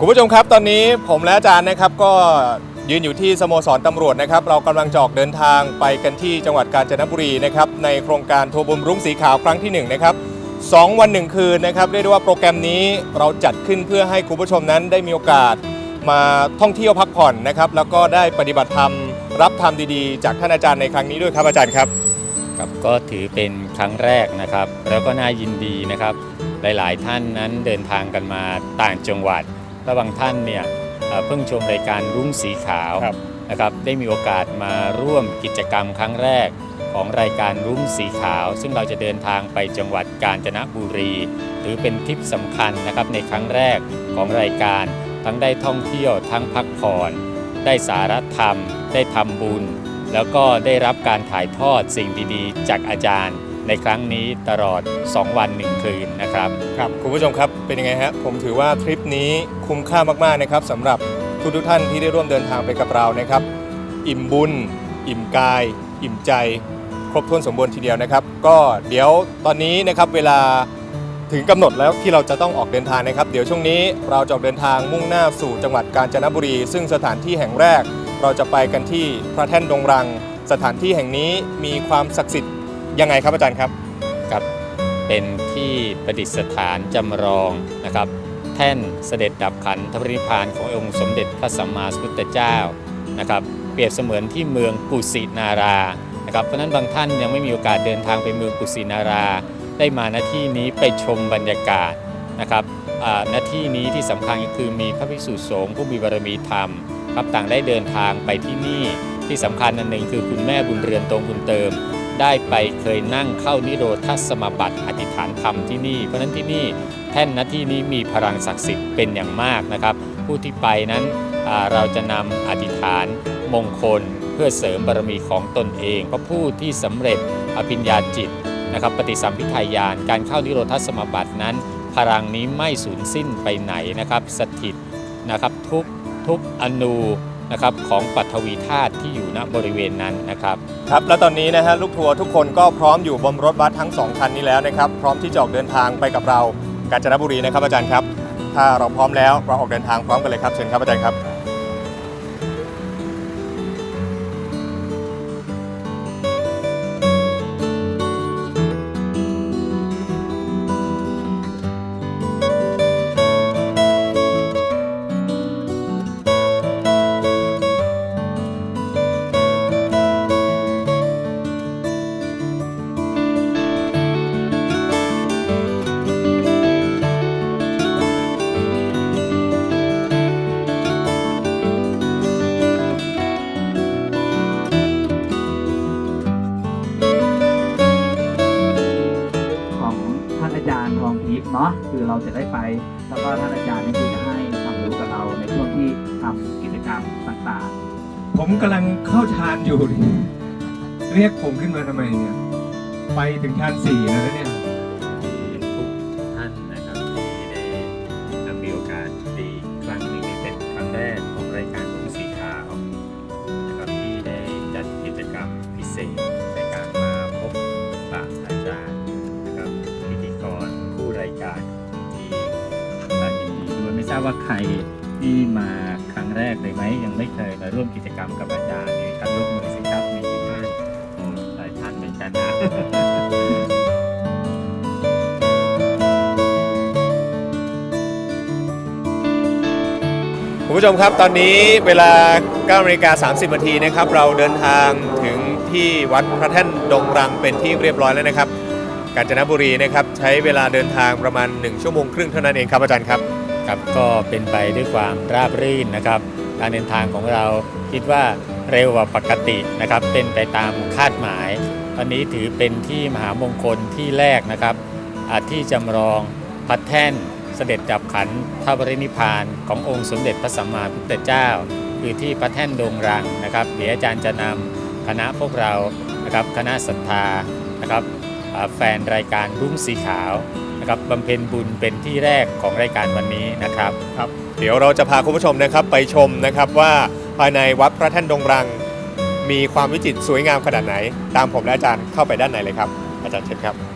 คุณผู้ชมครับตอนนี้ผมและอาจารย์นะครับก็ยืนอยู่ที่สโมสรตำรวจนะครับ เรากำลังจอกเดินทางไปกันที่จังหวัดกาญจนบุรีนะครับในโครงการทัวร์บนรุ้งสีขาวครั้งที่1นะครับสองวันหนึ่งคืนนะครับเรียกได้ว่าโปรแกรมนี้เราจัดขึ้นเพื่อให้คุณผู้ชมนั้นได้มีโอกาสมาท่องเที่ยวพักผ่อนนะครับ แล้วก็ได้ปฏิบัติธรรมรับธรรมดีๆ จากท่านอาจารย์ในครั้งนี้ด้วยครับอาจารย์ครับครับก็ถือเป็นครั้งแรกนะครับ แล้วก็น่ายินดีนะครับ หลาย ๆ ท่านนั้นเดินทางกันมาต่างจังหวัด และบางท่านเนี่ยเอ่อเพิ่งชมรายการรุ่งสีขาวครับนะครับได้มีโอกาสมาร่วมกิจกรรมครั้งแรกของรายการรุ่งสีขาว ซึ่งเราจะเดินทางไปจังหวัดกาญจนบุรี ถือเป็นทริปสำคัญนะครับในครั้งแรกของรายการ ทั้งได้ท่องเที่ยวทั้งพักผ่อน ได้สารธรรม ได้ทำบุญ แล้วก็ได้รับการถ่ายทอดสิ่งดีๆ จากอาจารย์ ในครั้งนี้ตลอด 2 วัน 1 คืนนะครับ ครับคุณผู้ชมครับเป็นยังไงฮะผมถือว่าทริปนี้คุ้มค่ามากๆนะครับสำหรับทุกทุกท่านที่ได้ร่วมเดินทางไปกับเรานะครับ อิ่มบุญ อิ่มกาย อิ่มใจ ครบถ้วนสมบูรณ์ทีเดียวนะครับ ก็เดี๋ยวตอนนี้นะครับเวลาถึงกำหนดแล้วที่เราจะต้องออกเดินทางนะครับ เดี๋ยวช่วงนี้เราจะออกเดินทางมุ่งหน้าสู่จังหวัดกาญจนบุรี ซึ่งสถานที่แห่งแรก เราจะไปกันที่พระแท่นดงรัง สถานที่แห่งนี้มีความศักดิ์สิทธิ์ ยังไงครับอาจารย์ครับกับ เป็นที่ประดิษฐานจำลองนะครับ แท่นเสด็จดับขันธปรินิพานขององค์สมเด็จพระสัมมาสัมพุทธเจ้านะครับ เปรียบเสมือนที่เมืองกุสินารานะครับเพราะนั้นบางท่านยังไม่มีโอกาสเดินทางไปเมืองกุสินารา ได้มาณที่นี้ไปชมบรรยากาศนะครับอ่าณที่นี้ที่สำคัญก็คือมีพระภิกษุสงฆ์ผู้มีบารมีธรรมครับต่างได้เดินทางไปที่นี่ที่สำคัญอันหนึ่งคือคุณแม่บุญเรือนตรงบุญเติม ได้ไปเคยนั่งเข้านิโรธสมาบัติอธิษฐานธรรมที่นี่ เพราะนั้นที่นี่แท่นณที่นี้มีพลังศักดิ์สิทธิ์เป็นอย่างมากนะครับ ผู้ที่ไปนั้นเราจะนำอธิษฐานมงคล เพื่อเสริมบารมีของตนเองเพราะผู้ที่สำเร็จอภิญญาจิตนะครับปฏิสัมพิทายานการเข้านิโรธสมาบัตินั้น พลังนี้ไม่สูญสิ้นไปไหนนะครับสถิตนะครับทุกทุกอนู นะครับของปัทวีธาตุที่อยู่ณบริเวณนั้นนะครับครับและตอนนี้นะฮะลูกทัวร์ทุกคนก็พร้อมอยู่บนรถบัสทั้ง 2 คันนี้แล้วนะครับพร้อมที่จะออกเดินทางไปกับเรากาญจนบุรีนะครับอาจารย์ครับ ถ้าเราพร้อมแล้วเราออกเดินทางพร้อมกันเลยครับเชิญครับอาจารย์ครับ นาะคือเราจะได้ไป แล้วก็ท่านอาจารย์นี่คือจะให้ความรู้กับเราในช่วงที่ทำกิจกรรมต่างๆ ผมกำลังเข้าฌานอยู่ เรียกผมขึ้นมาทำไมเนี่ย ไปถึงฌานสี่แล้วเนี่ย ว่าใครที่มาครั้งแรกเลยไหมยังไม่เคยมาร่วมกิจกรรมกับอาจารย์มีการยกมือสิครับมีกี่ท่านโอ้หลายท่านเหมือนกันนะคุณผู้ชมครับตอนนี้เวลา9นาฬิกา30นาทีนะครับเราเดินทางถึงที่วัดพระแท่นดงรังเป็นที่เรียบร้อยแล้วนะครับ กาญจนบุรีนะครับใช้เวลาเดินทางประมาณ 1 ชั่วโมงครึ่งเท่านั้นเองครับอาจารย์ครับ ครับก็เป็นไปด้วยความราบรื่นนะครับ การเดินทางของเราคิดว่าเร็วกว่าปกตินะครับ เป็นไปตามคาดหมายตอนนี้ถือเป็นที่มหามงคลที่แรกนะครับอาที่จำลองพระแท่นเสด็จดับขันธปรินิพานขององค์สมเด็จพระสัมมาสัมพุทธเจ้า คือที่พระแท่นดงรังนะครับเดี๋ยวอาจารย์จะนำคณะพวกเรานะครับคณะศรัทธานะครับ แฟนรายการรุ่งสีขาวนะครับบำเพ็ญบุญเป็นที่แรกของรายการวันนี้นะครับครับ เดี๋ยวเราจะพาคุณผู้ชมนะครับไปชมนะครับว่าภายในวัดพระแท่นดงรัง มีความวิจิตรสวยงามขนาดไหน ตามผมและอาจารย์เข้าไปด้านในเลยครับ อาจารย์เชิญครับ